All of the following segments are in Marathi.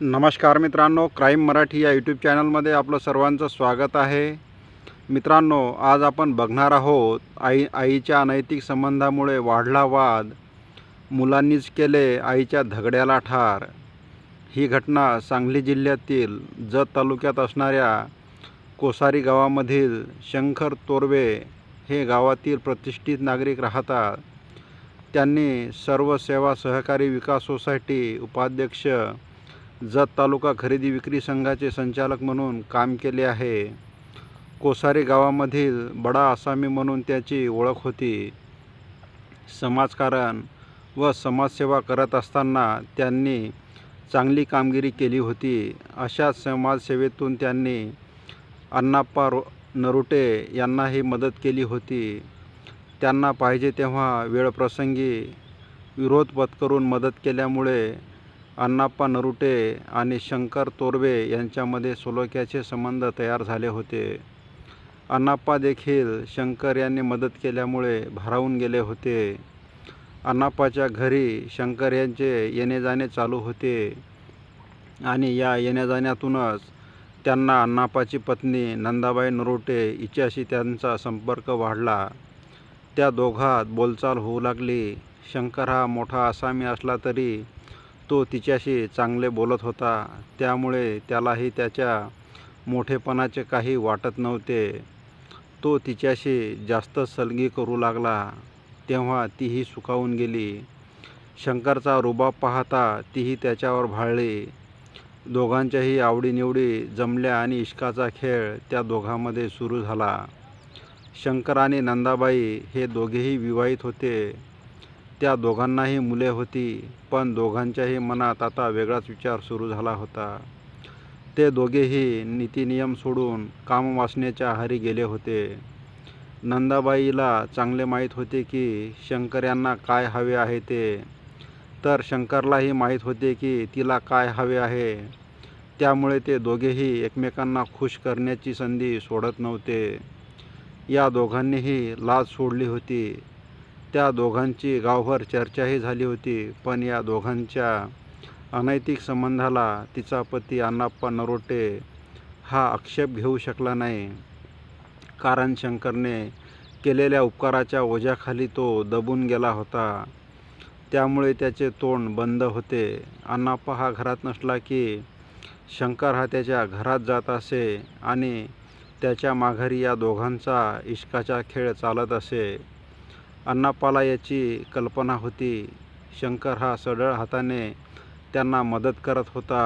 नमस्कार मित्रांनो क्राईम मराठी या यूट्यूब चॅनलमध्ये आपलं सर्वांचं स्वागत आहे. मित्रांनो आज आपण बघणार आहोत आई आईच्या अनैतिक संबंधामुळे वाढला वाद मुलांनीच केले आईच्या धगड्याला ठार. ही घटना सांगली जिल्ह्यातील जत तालुक्यात असणाऱ्या कोसारी गावामधील शंकर तोरवे हे गावातील प्रतिष्ठित नागरिक राहतात. त्यांनी सर्व सेवा सहकारी विकास सोसायटी उपाध्यक्ष जत तालुका खरेदी विक्री संघाचे संचालक म्हणून काम केले आहे. कोसारी गावामधील बडा आसामी म्हणून त्याची ओळख होती. समाजकारण व समाजसेवा करत असताना त्यांनी चांगली कामगिरी केली होती. अशाच समाजसेवेतून त्यांनी अण्णाप्पा रो नरुटे यांनाही मदत केली होती. त्यांना पाहिजे तेव्हा वेळप्रसंगी विरोध पत्करून मदत केल्यामुळे अण्णाप्पा नरुटे आणि शंकर तोरवे यांच्यामध्ये सलोख्याचे संबंध तयार झाले होते. अण्णाप्पा देखील शंकर यांनी मदत केल्यामुळे भारावून गेले होते. अण्णाप्पाच्या घरी शंकर यांचे येणे जाणे चालू होते आणि या येण्या जाण्यातूनच त्यांना अण्णाप्पाची पत्नी नंदाबाई नरोटे हिच्याशी त्यांचा संपर्क वाढला. त्या दोघात बोलचाल होऊ लागली. शंकर हा मोठा आसामी असला तरी तो तिच्याशी चांगले बोलत होता. त्यामुळे त्यालाही त्याच्या मोठेपणाचे काही वाटत नव्हते. तो तिच्याशी जास्त सलगी करू लागला. तेव्हा तीही सुखावून गेली. शंकरचा रुबाब पाहता तीही त्याच्यावर भाळली. दोघांच्याही आवडीनिवडी जमल्या आणि इश्काचा खेळ त्या दोघांमध्ये सुरू झाला. शंकर आणि नंदाबाई हे दोघेही विवाहित होते. त्या दोघांनाही मुले होती पण दोघांच्याही मनात आता वेगळाच विचार सुरू झाला होता. ते दोघेही नीतिनियम सोडून कामवासनेच्या आहारी गेले होते. नंदाबाईला चांगले माहीत होते की शंकर यांना काय हवे आहे ते तर शंकरलाही माहीत होते की तिला काय हवे आहे. त्यामुळे ते दोघेही एकमेकांना खुश करण्याची संधी सोडत नव्हते. या दोघांनीही लाज सोडली होती. त्या दोघांची गावभर चर्चाही झाली होती. पण या दोघांच्या अनैतिक संबंधाला तिचा पती अण्णाप्पा नरोटे हा आक्षेप घेऊ शकला नाही. कारण शंकरने केलेल्या उपकाराच्या ओझ्याखाली तो दबून गेला होता. त्यामुळे त्याचे तोंड बंद होते. अण्णाप्पा हा घरात नसला की शंकर हा त्याच्या घरात जात असे आणि त्याच्या माघारी या दोघांचा इश्काचा खेळ चालत असे. अण्णापाला याची कल्पना होती. शंकर हा सडळ हाताने त्यांना मदत करत होता.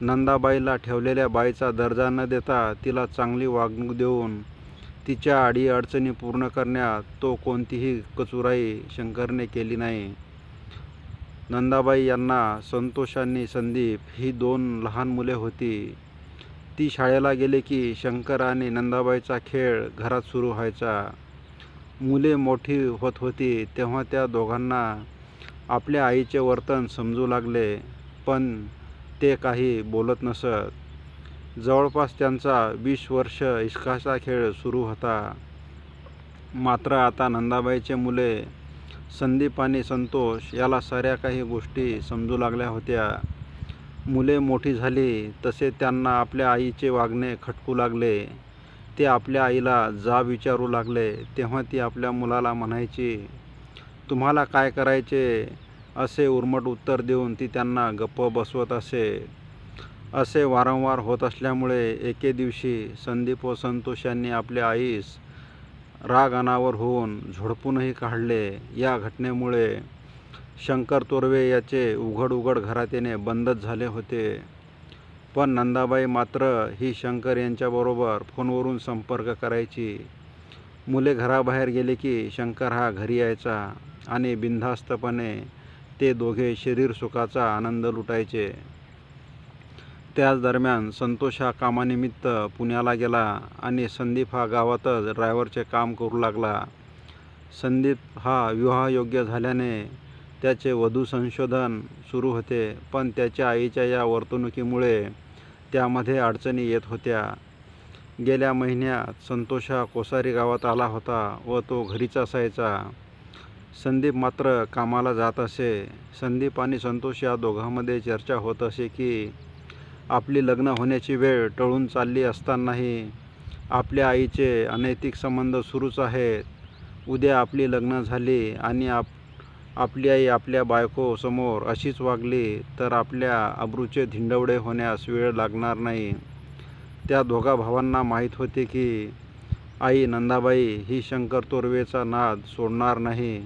नंदाबाईला ठेवलेल्या बाईचा दर्जा न देता तिला चांगली वागणूक देऊन तिच्या अडीअडचणी पूर्ण करण्यात तो कोणतीही कचुराई शंकरने केली नाही. नंदाबाई यांना संतोष आणि संदीप ही दोन लहान मुले होती. ती शाळेला गेले की शंकर आणि नंदाबाईचा खेळ घरात सुरू व्हायचा. मुले मोठी होत होती तेव्हा त्या दोघांना आपल्या आईचे वर्तन समजू लागले पण ते काही बोलत नसत. जवळपास त्यांचा वीस वर्ष इश्काचा खेळ सुरू होता. मात्र आता नंदाबाईचे मुले संदीप आणि संतोष याला साऱ्या काही गोष्टी समजू लागल्या होत्या. मुले मोठी झाली तसे त्यांना आपल्या आईचे वागणे खटकू लागले. ते आपल्या आईला जा विचारू लागले तेव्हा ती आपल्या मुलाला म्हणायची तुम्हाला काय करायचे? असे उर्मट उत्तर देऊन ती त्यांना गप्प बसवत असे. असे वारंवार होत असल्यामुळे एके दिवशी संदीप व संतोष यांनी आपल्या आईस राग अनावर होऊन झोडपूनही काढले. या घटनेमुळे शंकर तोरवे याचे उघड उघड घरात येणे बंदच झाले होते. पण नंदाबाई मात्र ही शंकर यांच्याबरोबर फोनवरून संपर्क करायची. मुले घराबाहेर गेले की शंकर हा घरी यायचा आणि बिनधास्तपणे ते दोघे शरीर सुखाचा आनंद लुटायचे. त्याच दरम्यान संतोष हा कामानिमित्त पुण्याला गेला आणि संदीप हा गावातच ड्रायव्हरचे काम करू लागला. संदीप हा विवाहयोग्य झाल्याने त्याचे वधू संशोधन सुरू होते पण त्याच्या आईच्या या वर्तणुकीमुळे त्यामध्ये अडचणी येत होत्या. गेल्या महिन्यात संतोष हा कोसारी गावात आला होता व तो घरीच असायचा. संदीप मात्र कामाला जात असे. संदीप आणि संतोष या दोघांमध्ये चर्चा होत असे की आपली लग्न होण्याची वेळ टळून चालली असतानाही आपल्या आईचे अनैतिक संबंध सुरूच आहेत. उद्या आपली लग्न झाली आणि आप आपली आई आपल्या बायकोसमोर अशीच वागली तर आपल्या अब्रूचे धिंडवडे होण्यास वेळ लागणार नाही. त्या दोघा भावांना माहीत होते की आई नंदाबाई ही शंकर तोरवेचा नाद सोडणार नाही.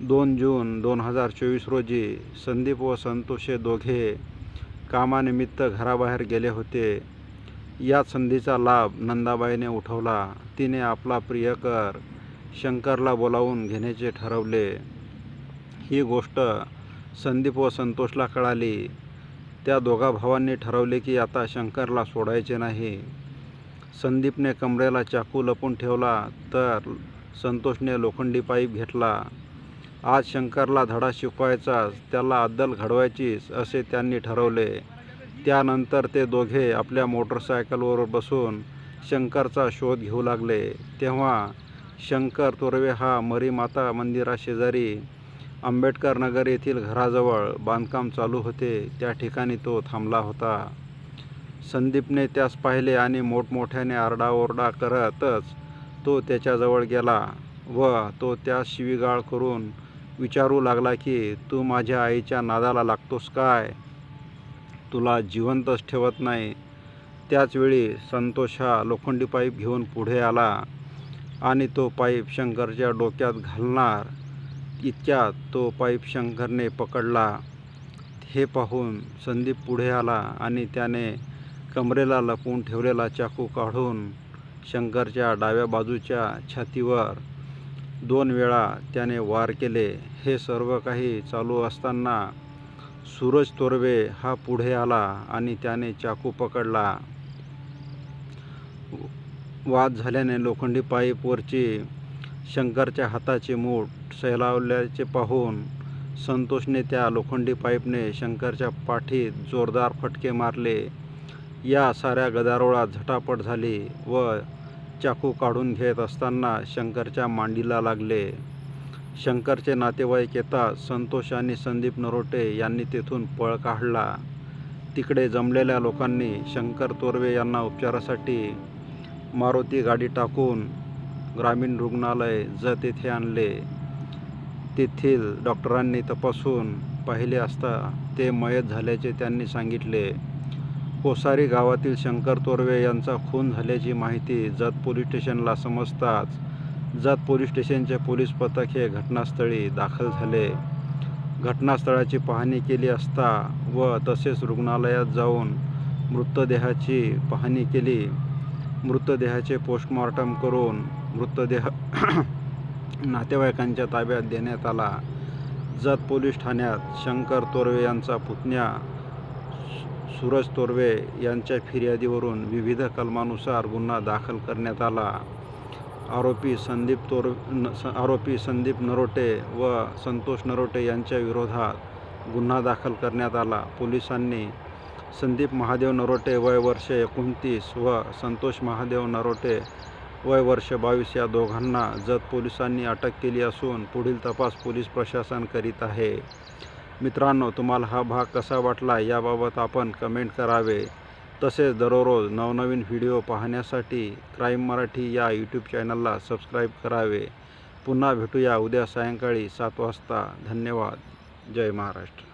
दोन जून दोन हजार चोवीस रोजी संदीप व संतोष हे दोघे कामानिमित्त घराबाहेर गेले होते. या संधीचा लाभ नंदाबाईने उठवला. तिने आपला प्रियकर शंकरला बोलावून घेण्याचे ठरवले. ही गोष्ट संदीप व संतोषला कळाली. त्या दोघा भावांनी ठरवले की आता शंकरला सोडायचे नाही. संदीपने कमरेला चाकू लपून ठेवला तर संतोषने लोखंडी पाईप घेतला. आज शंकरला धडा शिकवायचाच त्याला अद्दल घडवायचीच असे त्यांनी ठरवले. त्यानंतर ते दोघे आपल्या मोटरसायकलवर बसून शंकरचा शोध घेऊ लागले. तेव्हा शंकर तोरवे हा मरीमाता मंदिराशेजारी आंबेडकर नगर येथील घराजवळ बांधकाम चालू होते. त्या ठिकाणी तो थांबला होता. संदीपने त्यास पाहिले आणि मोठमोठ्याने आरडाओरडा करतच तो त्याच्याजवळ गेला व तो त्यास शिवीगाळ करून विचारू लागला की तू माझ्या आईच्या नादाला लागतोस काय? तुला जिवंतच ठेवत नाही. त्याचवेळी संतोष हा लोखंडी पाईप घेऊन पुढे आला आणि तो पाईप शंकरच्या डोक्यात घालणार इतक्यात तो पाईप शंकरने पकडला. हे पाहून संदीप पुढे आला आणि त्याने कमरेला लपवून ठेवलेला चाकू काढून शंकरच्या डाव्या बाजूच्या छातीवर दोन वेळा त्याने वार केले. हे सर्व काही चालू असताना सूरज तोरवे हा पुढे आला आणि त्याने चाकू पकडला. वाद झाल्याने लोखंडी पाईपवरची शंकरच्या हाताचे मूठ सैलावल्याचे पाहून संतोषने त्या लोखंडी पाईपने शंकरच्या पाठीत जोरदार फटके मारले. या साऱ्या गदारोळात झटापट झाली व चाकू काढून घेत असताना शंकरच्या मांडीला लागले. शंकरचे नातेवाईक येतात संतोष आणि संदीप नरोटे यांनी तेथून पळ काढला. तिकडे जमलेल्या लोकांनी शंकर तोरवे यांना उपचारासाठी मारुती गाडी टाकून ग्रामीण रुग्णालय जत येथे आणले. तेथील डॉक्टरांनी तपासून पाहिले असता ते मयत झाल्याचे त्यांनी सांगितले. कोसारी गावातील शंकर तोरवे यांचा खून झाल्याची माहिती जत पोलीस स्टेशनला समजताच जत पोलीस स्टेशनचे पोलीस पथक हे घटनास्थळी दाखल झाले. घटनास्थळाची पाहणी केली असता व तसेच रुग्णालयात जाऊन मृतदेहाची पाहणी केली. मृतदेहाचे पोस्टमॉर्टम करून मृतदेह नातेवाईकांच्या ताब्यात देण्यात आला. जत पोलीस ठाण्यात शंकर तोरवे यांचा पुतण्या सूरज तोरवे यांच्या फिर्यादीवरून विविध कलमानुसार गुन्हा दाखल करण्यात आला. आरोपी संदीप तोर न स आरोपी संदीप नरोटे व संतोष नरोटे यांच्या विरोधात गुन्हा दाखल करण्यात आला. पोलिसांनी संदीप महादेव नरोटे वय वर्ष एकोणतीस व संतोष महादेव नरोटे वय वर्ष बावीस या दोघांना जत पोलिसांनी अटक केली असून पुढील तपास पोलीस प्रशासन करीत आहे. मित्रांनो तुम्हाला हा भाग कसा वाटला याबाबत आपण कमेंट करावे. तसेच दररोज नवनवीन व्हिडिओ पाहण्यासाठी क्राईम मराठी या यूट्यूब चॅनलला सबस्क्राईब करावे. पुन्हा भेटूया उद्या सायंकाळी सात वाजता. धन्यवाद. जय महाराष्ट्र.